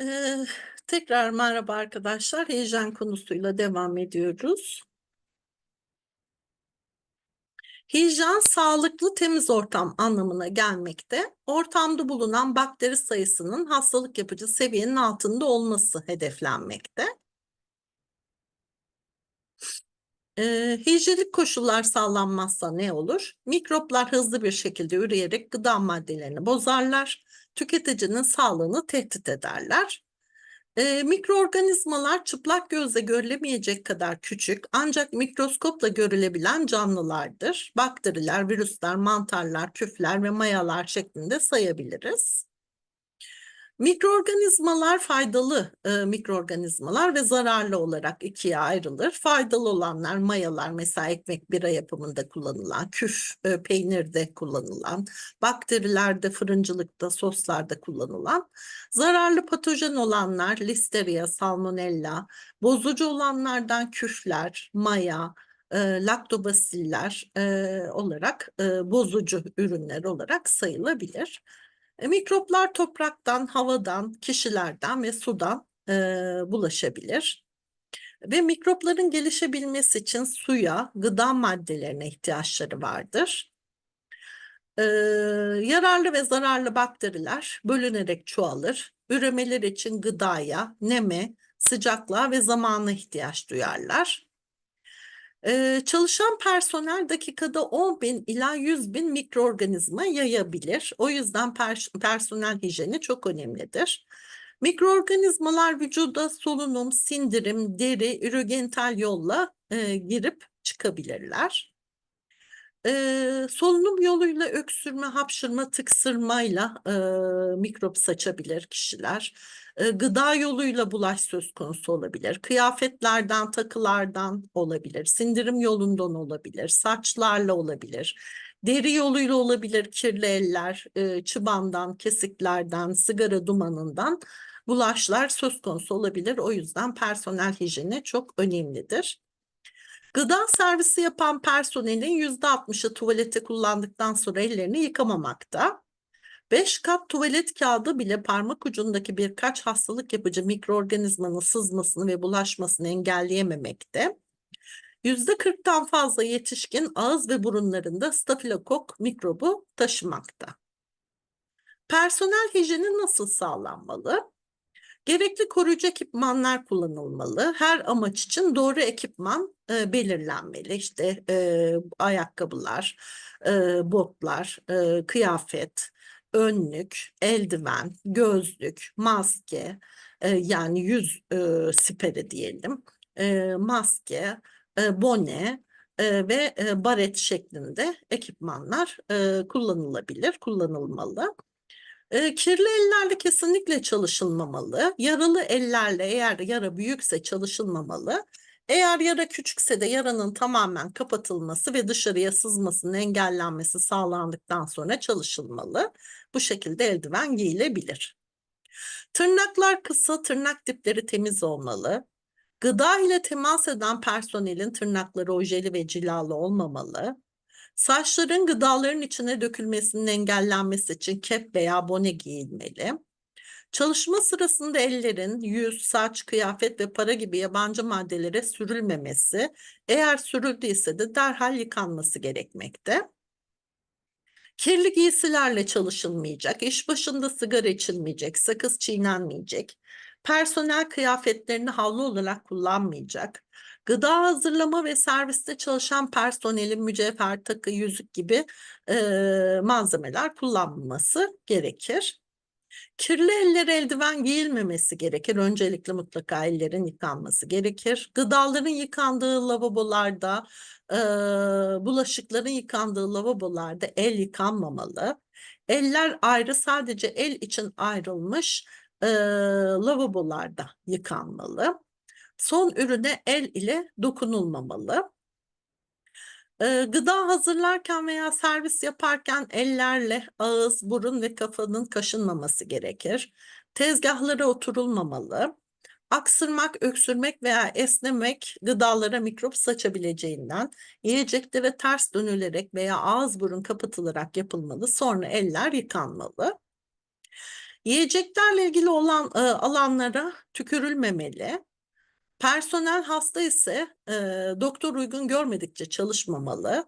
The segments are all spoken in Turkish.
Eee, tekrar merhaba arkadaşlar. Hijyen konusuyla devam ediyoruz. Hijyen sağlıklı temiz ortam anlamına gelmekte. Ortamda bulunan bakteri sayısının hastalık yapıcı seviyenin altında olması hedeflenmekte. Eee, hijyenik koşullar sağlanmazsa ne olur? Mikroplar hızlı bir şekilde üreyerek gıda maddelerini bozarlar. Tüketicinin sağlığını tehdit ederler. Eee, mikroorganizmalar çıplak gözle görülemeyecek kadar küçük ancak mikroskopla görülebilen canlılardır. Bakteriler, virüsler, mantarlar, küfler ve mayalar şeklinde sayabiliriz. Mikroorganizmalar faydalı e, mikroorganizmalar ve zararlı olarak ikiye ayrılır. Faydalı olanlar mayalar mesela ekmek bira yapımında kullanılan, küf e, peynirde kullanılan, bakterilerde fırıncılıkta soslarda kullanılan. Zararlı patojen olanlar listeria, salmonella, bozucu olanlardan küfler, maya, e, laktobasiller e, olarak e, bozucu ürünler olarak sayılabilir. E, mikroplar topraktan, havadan, kişilerden ve sudan e, bulaşabilir. Ve mikropların gelişebilmesi için suya, gıda maddelerine ihtiyaçları vardır. E, yararlı ve zararlı bakteriler bölünerek çoğalır. Üremeler için gıdaya, neme, sıcaklığa ve zamana ihtiyaç duyarlar. Ee, çalışan personel dakikada 10 bin ila 100 bin mikroorganizma yayabilir. O yüzden pers personel hijyeni çok önemlidir. Mikroorganizmalar vücuda solunum, sindirim, deri, ürogenital yolla e, girip çıkabilirler. Ee, solunum yoluyla öksürme, hapşırma, tıksırmayla e, mikrop saçabilir kişiler. E, gıda yoluyla bulaş söz konusu olabilir. Kıyafetlerden, takılardan olabilir. Sindirim yolundan olabilir. Saçlarla olabilir. Deri yoluyla olabilir. Kirli eller, e, çıbandan, kesiklerden, sigara dumanından bulaşlar söz konusu olabilir. O yüzden personel hijyeni çok önemlidir. Gıda servisi yapan personelin %60'ı tuvalete kullandıktan sonra ellerini yıkamamakta. 5 kat tuvalet kağıdı bile parmak ucundaki birkaç hastalık yapıcı mikroorganizmanın sızmasını ve bulaşmasını engelleyememekte. %40'tan fazla yetişkin ağız ve burunlarında stafilokok mikrobu taşımakta. Personel hijyeni nasıl sağlanmalı? Gerekli koruyucu ekipmanlar kullanılmalı. Her amaç için doğru ekipman e, belirlenmeli. İşte e, ayakkabılar, e, botlar, e, kıyafet, önlük, eldiven, gözlük, maske, e, yani yüz e, siperi diyelim, e, maske, e, bone e, ve e, baret şeklinde ekipmanlar e, kullanılabilir, kullanılmalı. E, kirli ellerle kesinlikle çalışılmamalı. Yaralı ellerle eğer yara büyükse çalışılmamalı. Eğer yara küçükse de yaranın tamamen kapatılması ve dışarıya sızmasının engellenmesi sağlandıktan sonra çalışılmalı. Bu şekilde eldiven giyilebilir. Tırnaklar kısa, tırnak dipleri temiz olmalı. Gıda ile temas eden personelin tırnakları ojeli ve cilalı olmamalı. Saçların gıdaların içine dökülmesinin engellenmesi için kep veya bone giyilmeli. Çalışma sırasında ellerin yüz, saç, kıyafet ve para gibi yabancı maddelere sürülmemesi, eğer sürüldüyse de derhal yıkanması gerekmekte. Kirli giysilerle çalışılmayacak, iş başında sigara içilmeyecek, sakız çiğnenmeyecek, personel kıyafetlerini havlu olarak kullanmayacak, gıda hazırlama ve serviste çalışan personelin mücevher, takı, yüzük gibi e, malzemeler kullanılması gerekir. Kirli eller eldiven giyilmemesi gerekir. Öncelikle mutlaka ellerin yıkanması gerekir. Gıdaların yıkandığı lavabolarda, e, bulaşıkların yıkandığı lavabolarda el yıkanmamalı. Eller ayrı sadece el için ayrılmış e, lavabolarda yıkanmalı. Son ürüne el ile dokunulmamalı. Ee, gıda hazırlarken veya servis yaparken ellerle ağız, burun ve kafanın kaşınmaması gerekir. Tezgahlara oturulmamalı. Aksırmak, öksürmek veya esnemek gıdalara mikrop saçabileceğinden yiyecekte ve ters dönülerek veya ağız burun kapatılarak yapılmalı. Sonra eller yıkanmalı. Yiyeceklerle ilgili olan e, alanlara tükürülmemeli. Personel hasta ise e, doktor uygun görmedikçe çalışmamalı.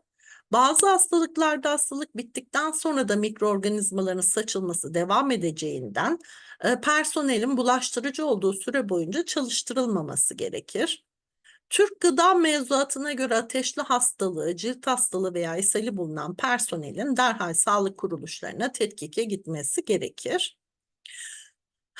Bazı hastalıklarda hastalık bittikten sonra da mikroorganizmaların saçılması devam edeceğinden e, personelin bulaştırıcı olduğu süre boyunca çalıştırılmaması gerekir. Türk gıda mevzuatına göre ateşli hastalığı, cilt hastalığı veya ishali bulunan personelin derhal sağlık kuruluşlarına tetkike gitmesi gerekir.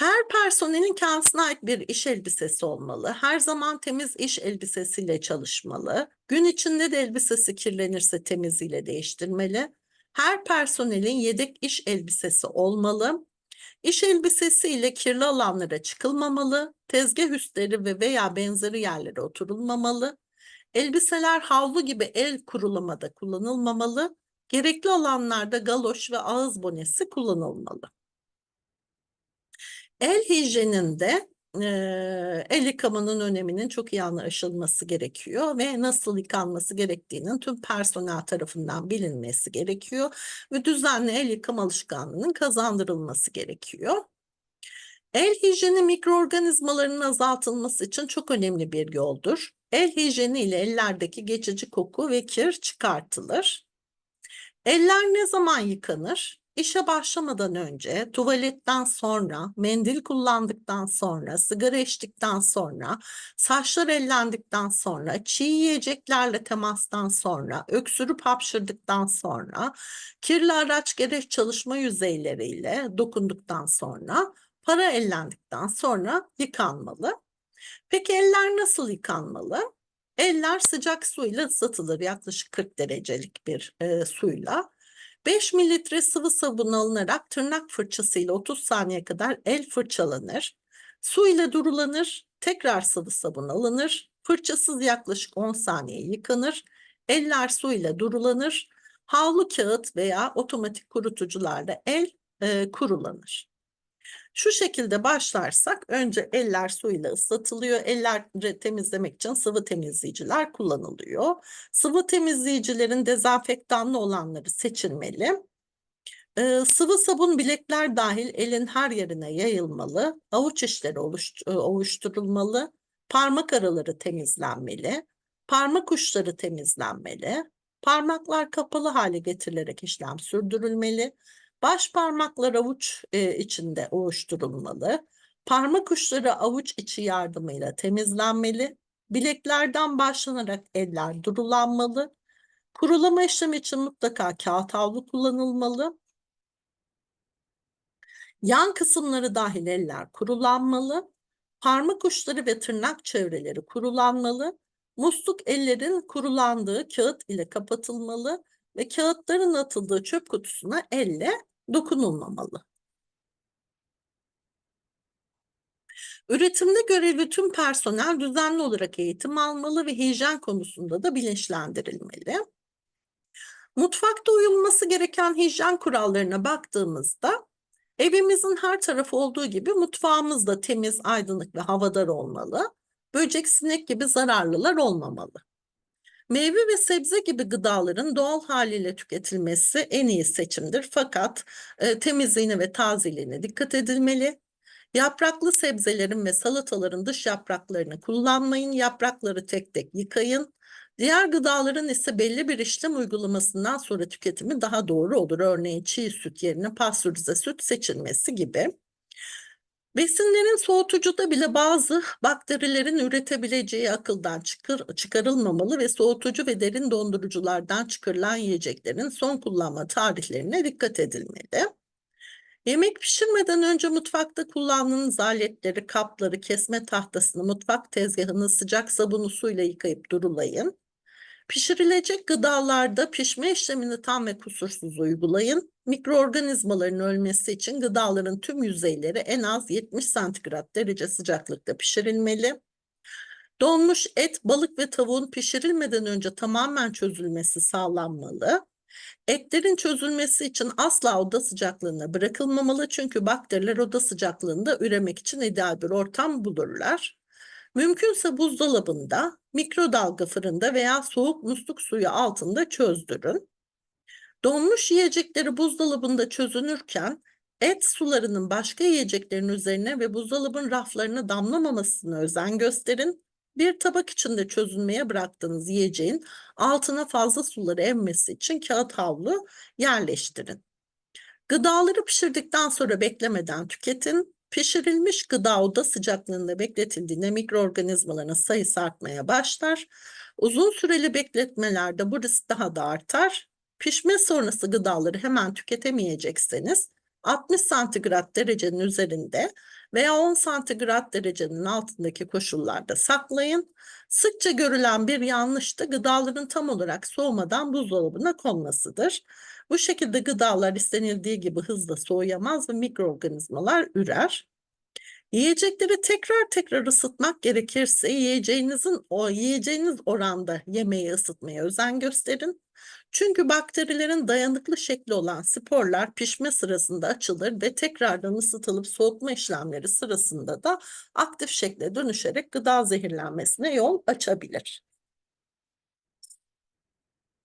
Her personelin kendisine ait bir iş elbisesi olmalı. Her zaman temiz iş elbisesiyle çalışmalı. Gün içinde de elbisesi kirlenirse temiziyle değiştirmeli. Her personelin yedek iş elbisesi olmalı. İş elbisesi ile kirli alanlara çıkılmamalı. Tezgah üstleri ve veya benzeri yerlere oturulmamalı. Elbiseler havlu gibi el kurulamada kullanılmamalı. Gerekli alanlarda galoş ve ağız bonesi kullanılmalı. El hijyeninde eee, el yıkamanın öneminin çok iyi anlaşılması gerekiyor ve nasıl yıkanması gerektiğinin tüm personel tarafından bilinmesi gerekiyor ve düzenli el yıkama alışkanlığının kazandırılması gerekiyor. El hijyeni mikroorganizmaların azaltılması için çok önemli bir yoldur. El hijyeni ile ellerdeki geçici koku ve kir çıkartılır. Eller ne zaman yıkanır? İşe başlamadan önce, tuvaletten sonra, mendil kullandıktan sonra, sigara içtikten sonra, saçlar ellendikten sonra, çiğ yiyeceklerle temastan sonra, öksürüp hapşırdıktan sonra, kirli araç gereç çalışma yüzeyleriyle dokunduktan sonra, para ellendikten sonra yıkanmalı. Peki eller nasıl yıkanmalı? Eller sıcak suyla ısıtılır yaklaşık 40 derecelik bir e, suyla. 5 mililitre sıvı sabun alınarak tırnak fırçasıyla 30 saniye kadar el fırçalanır. Su ile durulanır, tekrar sıvı sabun alınır. Fırçasız yaklaşık 10 saniye yıkanır. Eller su ile durulanır. Havlu kağıt veya otomatik kurutucularla el e, kurulanır. Şu şekilde başlarsak önce eller suyla ıslatılıyor. Elleri temizlemek için sıvı temizleyiciler kullanılıyor. Sıvı temizleyicilerin dezenfektanlı olanları seçilmeli. Ee, sıvı sabun bilekler dahil elin her yerine yayılmalı. Avuç içleri oluş, e, ovuşturulmalı. Parmak araları temizlenmeli. Parmak uçları temizlenmeli. Parmaklar kapalı hale getirilerek işlem sürdürülmeli. Baş parmaklar avuç e, içinde oluşturulmalı. Parmak uçları avuç içi yardımıyla temizlenmeli. Bileklerden başlanarak eller durulanmalı. Kurulama işlemi için mutlaka kağıt havlu kullanılmalı. Yan kısımları dahil eller kurulanmalı. Parmak uçları ve tırnak çevreleri kurulanmalı. Musluk ellerin kurulandığı kağıt ile kapatılmalı ve kağıtların atıldığı çöp kutusuna elle dokunulmamalı. Üretimde görevli tüm personel düzenli olarak eğitim almalı ve hijyen konusunda da bilinçlendirilmeli. Mutfakta uyulması gereken hijyen kurallarına baktığımızda evimizin her tarafı olduğu gibi mutfağımız da temiz, aydınlık ve havadar olmalı. Böcek, sinek gibi zararlılar olmamalı. Meyve ve sebze gibi gıdaların doğal haliyle tüketilmesi en iyi seçimdir. Fakat e, temizliğine ve tazeliğine dikkat edilmeli. Yapraklı sebzelerin ve salataların dış yapraklarını kullanmayın. Yaprakları tek tek yıkayın. Diğer gıdaların ise belli bir işlem uygulamasından sonra tüketimi daha doğru olur. Örneğin çiğ süt yerine pastörize süt seçilmesi gibi. Besinlerin soğutucuda bile bazı bakterilerin üretebileceği akıldan çıkar, çıkarılmamalı ve soğutucu ve derin donduruculardan çıkarılan yiyeceklerin son kullanma tarihlerine dikkat edilmeli. Yemek pişirmeden önce mutfakta kullandığınız aletleri, kapları, kesme tahtasını, mutfak tezgahını sıcak sabunlu suyla yıkayıp durulayın. Pişirilecek gıdalarda pişme işlemini tam ve kusursuz uygulayın. Mikroorganizmaların ölmesi için gıdaların tüm yüzeyleri en az 70 santigrat derece sıcaklıkta pişirilmeli. Donmuş et, balık ve tavuğun pişirilmeden önce tamamen çözülmesi sağlanmalı. Etlerin çözülmesi için asla oda sıcaklığına bırakılmamalı çünkü bakteriler oda sıcaklığında üremek için ideal bir ortam bulurlar. Mümkünse buzdolabında, mikrodalga fırında veya soğuk musluk suyu altında çözdürün. Donmuş yiyecekleri buzdolabında çözünürken Et sularının başka yiyeceklerin üzerine ve buzdolabın raflarına damlamamasına özen gösterin. Bir tabak içinde çözülmeye bıraktığınız yiyeceğin altına fazla suları emmesi için kağıt havlu yerleştirin. Gıdaları pişirdikten sonra beklemeden tüketin. Pişirilmiş gıda oda sıcaklığında bekletildiğinde mikroorganizmaların sayısı artmaya başlar. Uzun süreli bekletmelerde bu risk daha da artar. Pişme sonrası gıdaları hemen tüketemeyecekseniz 60 santigrat derecenin üzerinde veya 10 santigrat derecenin altındaki koşullarda saklayın. Sıkça görülen bir yanlış da gıdaların tam olarak soğumadan buzdolabına konmasıdır. Bu şekilde gıdalar istenildiği gibi hızla soğuyamaz ve mikroorganizmalar ürer. Yiyecekleri tekrar tekrar ısıtmak gerekirse yiyeceğinizin o yiyeceğiniz oranda yemeği ısıtmaya özen gösterin. Çünkü bakterilerin dayanıklı şekli olan sporlar pişme sırasında açılır ve tekrardan ısıtılıp soğutma işlemleri sırasında da aktif şekle dönüşerek gıda zehirlenmesine yol açabilir.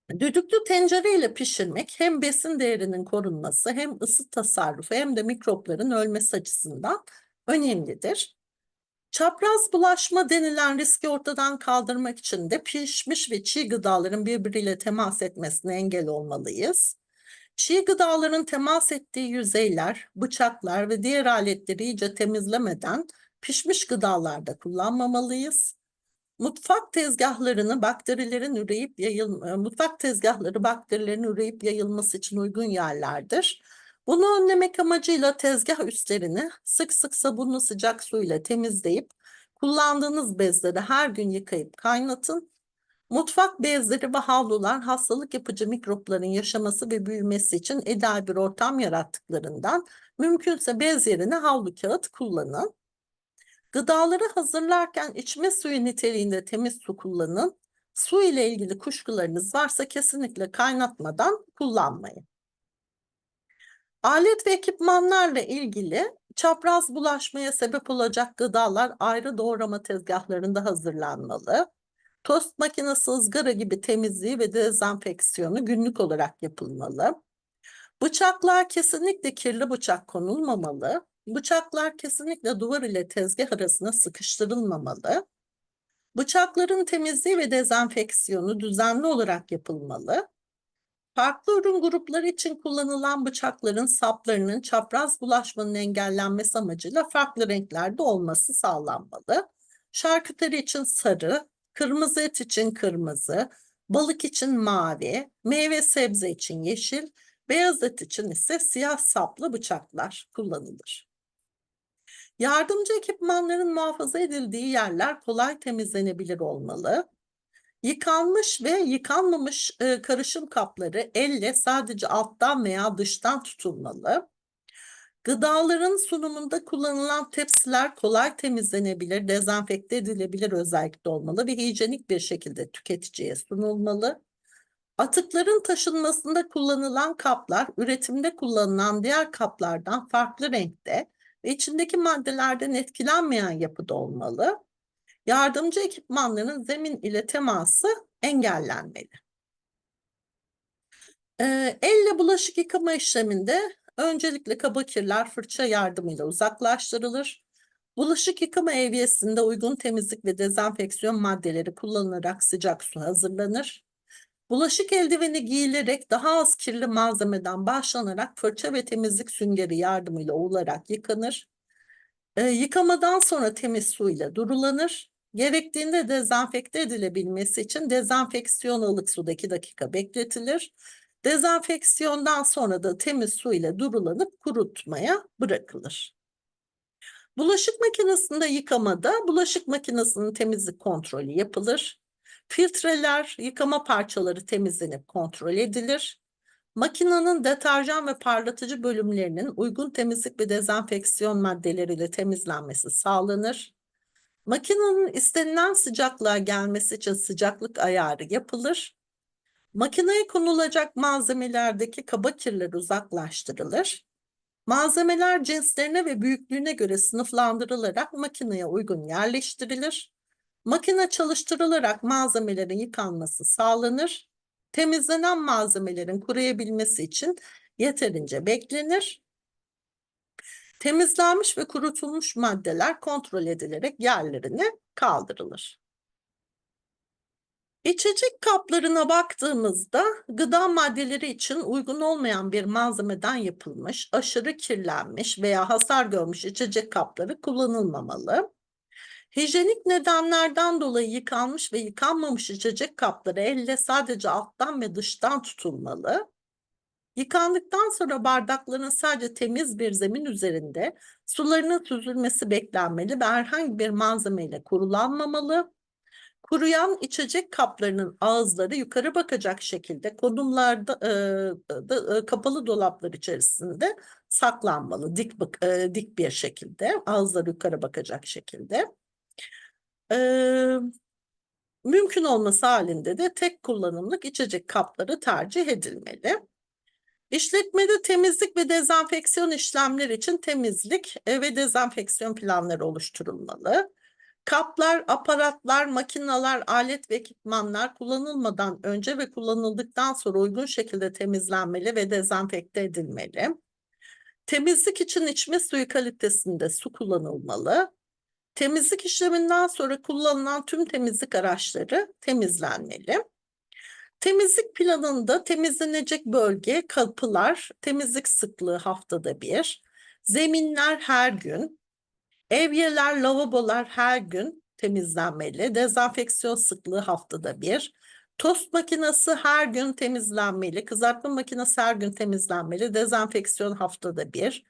Düdüklü tencere ile pişirmek hem besin değerinin korunması hem ısı tasarrufu hem de mikropların ölmesi açısından önemlidir. Çapraz bulaşma denilen riski ortadan kaldırmak için de pişmiş ve çiğ gıdaların birbiriyle temas etmesine engel olmalıyız. Çiğ gıdaların temas ettiği yüzeyler, bıçaklar ve diğer aletleri iyice temizlemeden pişmiş gıdalarda kullanmamalıyız. Mutfak tezgahlarını bakterilerin üreyip yayıl e, mutfak tezgahları bakterilerin üreyip yayılması için uygun yerlerdir. Bunu önlemek amacıyla tezgah üstlerini sık sık sabunlu sıcak su ile temizleyip kullandığınız bezleri her gün yıkayıp kaynatın. Mutfak bezleri ve havlular hastalık yapıcı mikropların yaşaması ve büyümesi için ideal bir ortam yarattıklarından mümkünse bez yerine havlu kağıt kullanın. Gıdaları hazırlarken içme suyu niteliğinde temiz su kullanın. Su ile ilgili kuşkularınız varsa kesinlikle kaynatmadan kullanmayın. Alet ve ekipmanlarla ilgili çapraz bulaşmaya sebep olacak gıdalar ayrı doğrama tezgahlarında hazırlanmalı. Tost makinesi, ızgara gibi temizliği ve dezenfeksiyonu günlük olarak yapılmalı. Bıçaklar kesinlikle kirli bıçak konulmamalı. Bıçaklar kesinlikle duvar ile tezgah arasına sıkıştırılmamalı. Bıçakların temizliği ve dezenfeksiyonu düzenli olarak yapılmalı. Farklı ürün grupları için kullanılan bıçakların saplarının çapraz bulaşmanın engellenmesi amacıyla farklı renklerde olması sağlanmalı. Şarküteri için sarı, kırmızı et için kırmızı, balık için mavi, meyve sebze için yeşil, beyaz et için ise siyah saplı bıçaklar kullanılır. Yardımcı ekipmanların muhafaza edildiği yerler kolay temizlenebilir olmalı. Yıkanmış ve yıkanmamış e, karışım kapları elle sadece alttan veya dıştan tutulmalı. Gıdaların sunumunda kullanılan tepsiler kolay temizlenebilir, dezenfekte edilebilir özellikle olmalı ve hijyenik bir şekilde tüketiciye sunulmalı. Atıkların taşınmasında kullanılan kaplar, üretimde kullanılan diğer kaplardan farklı renkte ve içindeki maddelerden etkilenmeyen yapıda olmalı. Yardımcı ekipmanların zemin ile teması engellenmeli. Ee, elle bulaşık yıkama işleminde öncelikle kaba kirler fırça yardımıyla uzaklaştırılır. Bulaşık yıkama evyesinde uygun temizlik ve dezenfeksiyon maddeleri kullanılarak sıcak su hazırlanır. Bulaşık eldiveni giyilerek daha az kirli malzemeden başlanarak fırça ve temizlik süngeri yardımıyla ovularak yıkanır. E, yıkamadan sonra temiz suyla durulanır. Gerektiğinde dezenfekte edilebilmesi için dezenfeksiyon ılık suda 2 dakika bekletilir. Dezenfeksiyondan sonra da temiz su ile durulanıp kurutmaya bırakılır. Bulaşık makinesinde yıkamada bulaşık makinesinin temizlik kontrolü yapılır. Filtreler, yıkama parçaları temizlenip kontrol edilir. Makinenin deterjan ve parlatıcı bölümlerinin uygun temizlik ve dezenfeksiyon maddeleriyle temizlenmesi sağlanır. Makinenin istenilen sıcaklığa gelmesi için sıcaklık ayarı yapılır. Makineye konulacak malzemelerdeki kaba kirler uzaklaştırılır. Malzemeler cinslerine ve büyüklüğüne göre sınıflandırılarak makineye uygun yerleştirilir. Makine çalıştırılarak malzemelerin yıkanması sağlanır. Temizlenen malzemelerin kuruyabilmesi için yeterince beklenir. Temizlenmiş ve kurutulmuş maddeler kontrol edilerek yerlerine kaldırılır. İçecek kaplarına baktığımızda gıda maddeleri için uygun olmayan bir malzemeden yapılmış, aşırı kirlenmiş veya hasar görmüş içecek kapları kullanılmamalı. Hijyenik nedenlerden dolayı yıkanmış ve yıkanmamış içecek kapları elle sadece alttan ve dıştan tutulmalı. Yıkandıktan sonra bardakların sadece temiz bir zemin üzerinde sularının süzülmesi beklenmeli ve herhangi bir malzemeyle kurulanmamalı. Kuruyan içecek kaplarının ağızları yukarı bakacak şekilde konumlarda e, da, e, kapalı dolaplar içerisinde saklanmalı dik e, dik bir şekilde ağızları yukarı bakacak şekilde. E, mümkün olması halinde de tek kullanımlık içecek kapları tercih edilmeli. İşletmede temizlik ve dezenfeksiyon işlemleri için temizlik e, ve dezenfeksiyon planları oluşturulmalı. Kaplar, aparatlar, makineler, alet ve ekipmanlar kullanılmadan önce ve kullanıldıktan sonra uygun şekilde temizlenmeli ve dezenfekte edilmeli. Temizlik için içme suyu kalitesinde su kullanılmalı. Temizlik işleminden sonra kullanılan tüm temizlik araçları temizlenmeli. Temizlik planında temizlenecek bölge, kapılar, temizlik sıklığı haftada bir, zeminler her gün, evyeler, lavabolar her gün temizlenmeli, dezenfeksiyon sıklığı haftada bir, tost makinesi her gün temizlenmeli, kızartma makinesi her gün temizlenmeli, dezenfeksiyon haftada bir,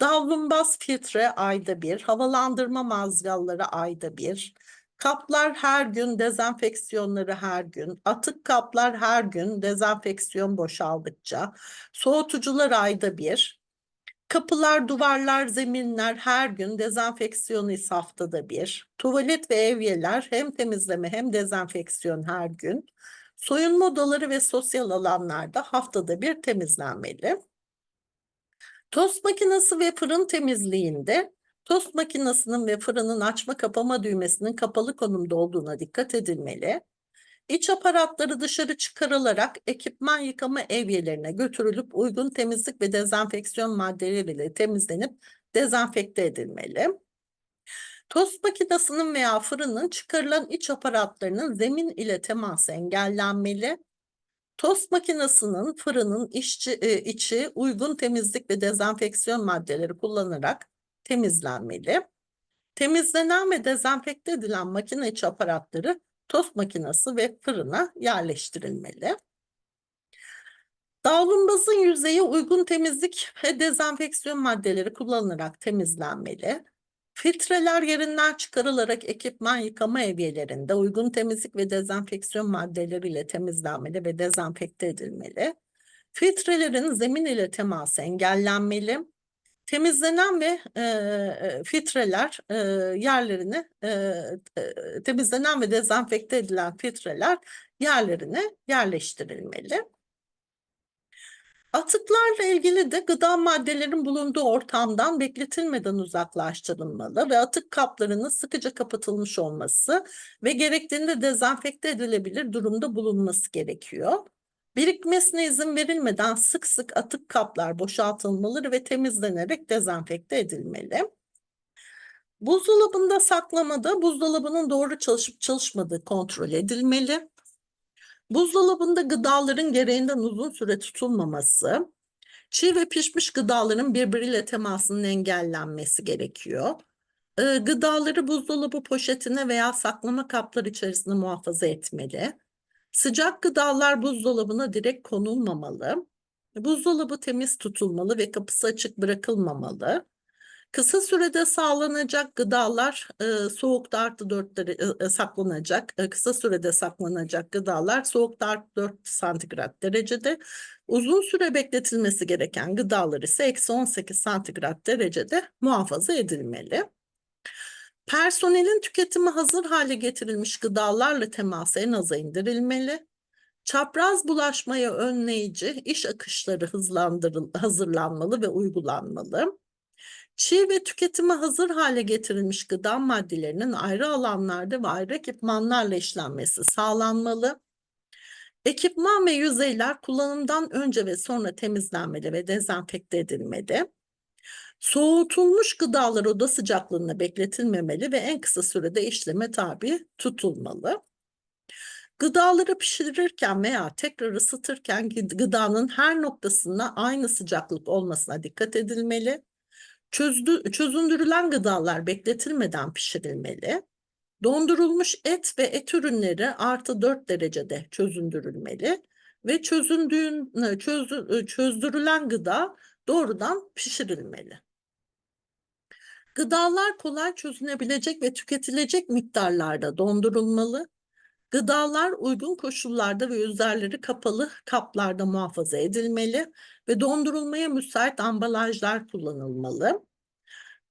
davlumbaz filtre ayda bir, havalandırma mazgalları ayda bir, Kaplar her gün, dezenfeksiyonları her gün, atık kaplar her gün, dezenfeksiyon boşaldıkça, soğutucular ayda bir, kapılar, duvarlar, zeminler her gün, dezenfeksiyonu ise haftada bir, tuvalet ve evyeler hem temizleme hem dezenfeksiyon her gün, soyunma odaları ve sosyal alanlarda haftada bir temizlenmeli. Tost makinesi ve fırın temizliğinde Tost makinesinin ve fırının açma kapama düğmesinin kapalı konumda olduğuna dikkat edilmeli. İç aparatları dışarı çıkarılarak ekipman yıkama evyelerine götürülüp uygun temizlik ve dezenfeksiyon maddeleriyle temizlenip dezenfekte edilmeli. Tost makinesinin veya fırının çıkarılan iç aparatlarının zemin ile teması engellenmeli. Tost makinesinin, fırının işçi, e, içi uygun temizlik ve dezenfeksiyon maddeleri kullanarak temizlenmeli. Temizlenen ve dezenfekte edilen makine içi aparatları tost makinesi ve fırına yerleştirilmeli. Davlumbazın yüzeyi uygun temizlik ve dezenfeksiyon maddeleri kullanılarak temizlenmeli. Filtreler yerinden çıkarılarak ekipman yıkama evyelerinde uygun temizlik ve dezenfeksiyon maddeleriyle temizlenmeli ve dezenfekte edilmeli. Filtrelerin zemin ile teması engellenmeli. Temizlenen ve e, filtreler e, yerlerine e, e, temizlenen ve dezenfekte edilen filtreler yerlerine yerleştirilmeli. Atıklarla ilgili de gıda maddelerin bulunduğu ortamdan bekletilmeden uzaklaştırılmalı ve atık kaplarının sıkıca kapatılmış olması ve gerektiğinde dezenfekte edilebilir durumda bulunması gerekiyor. Birikmesine izin verilmeden sık sık atık kaplar boşaltılmalı ve temizlenerek dezenfekte edilmeli. Buzdolabında saklamada buzdolabının doğru çalışıp çalışmadığı kontrol edilmeli. Buzdolabında gıdaların gereğinden uzun süre tutulmaması, çiğ ve pişmiş gıdaların birbiriyle temasının engellenmesi gerekiyor. Ee, gıdaları buzdolabı poşetine veya saklama kapları içerisinde muhafaza etmeli. Sıcak gıdalar buzdolabına direkt konulmamalı. Buzdolabı temiz tutulmalı ve kapısı açık bırakılmamalı. Kısa sürede sağlanacak gıdalar e, soğukta artı 4 derece e, saklanacak. E, kısa sürede saklanacak gıdalar soğukta artı 4 santigrat derecede. Uzun süre bekletilmesi gereken gıdalar ise eksi 18 santigrat derecede muhafaza edilmeli. Personelin tüketimi hazır hale getirilmiş gıdalarla teması en aza indirilmeli. Çapraz bulaşmaya önleyici iş akışları hızlandırıl hazırlanmalı ve uygulanmalı. Çiğ ve tüketime hazır hale getirilmiş gıda maddelerinin ayrı alanlarda ve ayrı ekipmanlarla işlenmesi sağlanmalı. Ekipman ve yüzeyler kullanımdan önce ve sonra temizlenmeli ve dezenfekte edilmeli. Soğutulmuş gıdalar oda sıcaklığında bekletilmemeli ve en kısa sürede işleme tabi tutulmalı. Gıdaları pişirirken veya tekrar ısıtırken gı- gıdanın her noktasında aynı sıcaklık olmasına dikkat edilmeli. Çözdü, çözündürülen gıdalar bekletilmeden pişirilmeli. Dondurulmuş et ve et ürünleri artı 4 derecede çözündürülmeli ve çözündüğün, çözü- çözdürülen gıda doğrudan pişirilmeli. Gıdalar kolay çözünebilecek ve tüketilecek miktarlarda dondurulmalı. Gıdalar uygun koşullarda ve üzerleri kapalı kaplarda muhafaza edilmeli ve dondurulmaya müsait ambalajlar kullanılmalı.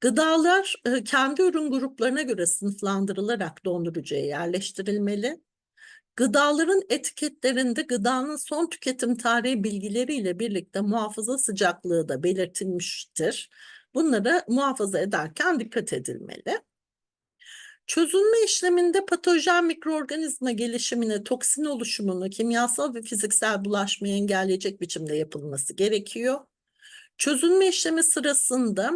Gıdalar e, kendi ürün gruplarına göre sınıflandırılarak dondurucuya yerleştirilmeli. Gıdaların etiketlerinde gıdanın son tüketim tarihi bilgileriyle birlikte muhafaza sıcaklığı da belirtilmiştir. Bunları muhafaza ederken dikkat edilmeli. Çözülme işleminde patojen mikroorganizma gelişimini, toksin oluşumunu, kimyasal ve fiziksel bulaşmayı engelleyecek biçimde yapılması gerekiyor. Çözülme işlemi sırasında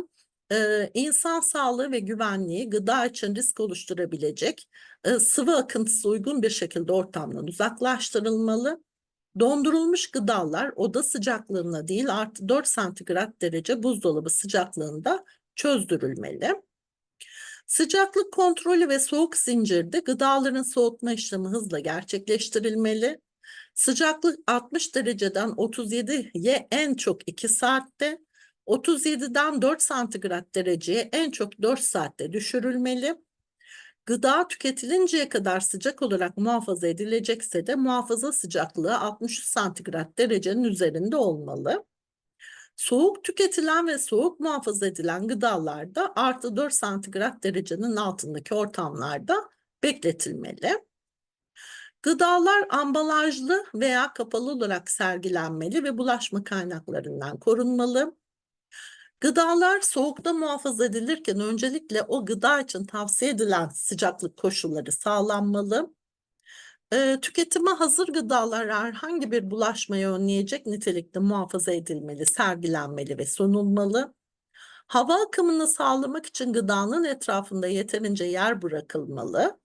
e, insan sağlığı ve güvenliği gıda için risk oluşturabilecek e, sıvı akıntısı uygun bir şekilde ortamdan uzaklaştırılmalı. Dondurulmuş gıdalar oda sıcaklığında değil artı 4 santigrat derece buzdolabı sıcaklığında çözdürülmeli. Sıcaklık kontrolü ve soğuk zincirde gıdaların soğutma işlemi hızla gerçekleştirilmeli. Sıcaklık 60 dereceden 37'ye en çok 2 saatte, 37'den 4 santigrat dereceye en çok 4 saatte düşürülmeli. Gıda tüketilinceye kadar sıcak olarak muhafaza edilecekse de muhafaza sıcaklığı 63 santigrat derecenin üzerinde olmalı. Soğuk tüketilen ve soğuk muhafaza edilen gıdalarda artı 4 santigrat derecenin altındaki ortamlarda bekletilmeli. Gıdalar ambalajlı veya kapalı olarak sergilenmeli ve bulaşma kaynaklarından korunmalı. Gıdalar soğukta muhafaza edilirken öncelikle o gıda için tavsiye edilen sıcaklık koşulları sağlanmalı. Tüketime hazır gıdalar herhangi bir bulaşmayı önleyecek nitelikte muhafaza edilmeli, sergilenmeli ve sunulmalı. Hava akımını sağlamak için gıdanın etrafında yeterince yer bırakılmalı.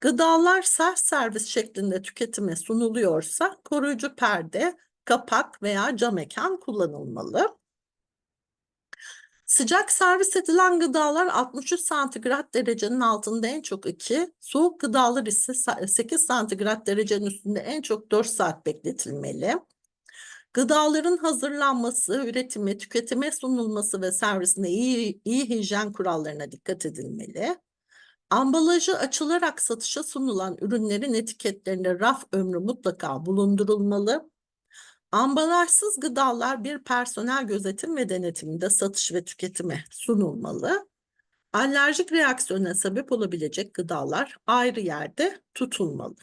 Gıdalar self servis şeklinde tüketime sunuluyorsa koruyucu perde, kapak veya cam mekan kullanılmalı. Sıcak servis edilen gıdalar 63 santigrat derecenin altında en çok 2, soğuk gıdalar ise 8 santigrat derecenin üstünde en çok 4 saat bekletilmeli. Gıdaların hazırlanması, üretimi, tüketime sunulması ve servisinde iyi, iyi hijyen kurallarına dikkat edilmeli. Ambalajı açılarak satışa sunulan ürünlerin etiketlerinde raf ömrü mutlaka bulundurulmalı. Ambalajsız gıdalar bir personel gözetim ve denetiminde satış ve tüketime sunulmalı. Alerjik reaksiyona sebep olabilecek gıdalar ayrı yerde tutulmalı.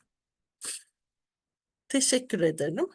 Teşekkür ederim.